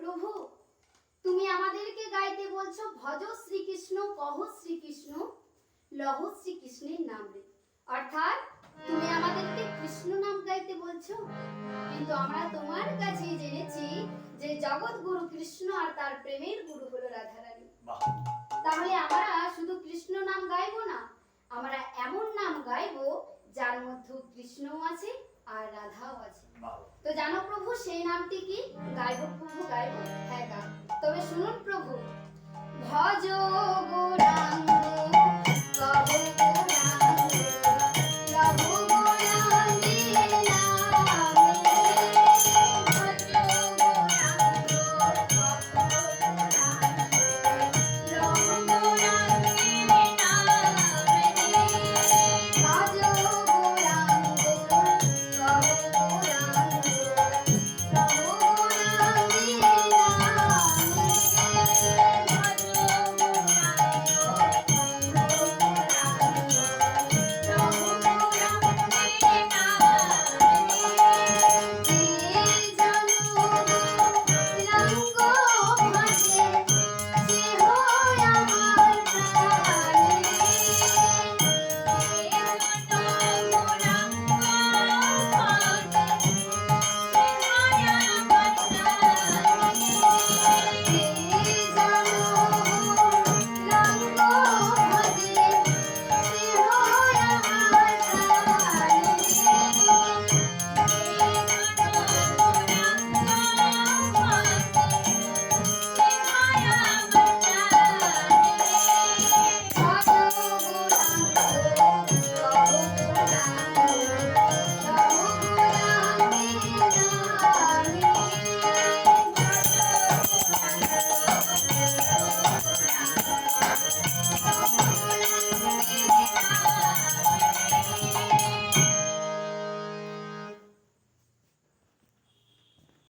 প্রভু তুমি আমাদেরকে গাইতে বলছো ভজ শ্রীকৃষ্ণ কহ শ্রীকৃষ্ণ লহ শ্রীকৃষ্ণের নাম রে। অর্থাৎ তুমি আমাদেরকে কৃষ্ণ নাম গাইতে বলছো। কিন্তু আমরা তোমার কাছে জেনেছি যে জগৎ গুরু কৃষ্ণ আর তার প্রেমের গুরু হলো রাধারানী। তাহলে আমরা শুধু কৃষ্ণ নাম গাইবো না আমরা এমন নাম গাইবো যার মধ্যে কৃষ্ণও আছে রাধাও আছে। তো জানো প্রভু সেই নামটি কি? গাইব প্রভু গাইব হ্যাঁ গা তবে শুনুন প্রভু। ভজ গুরু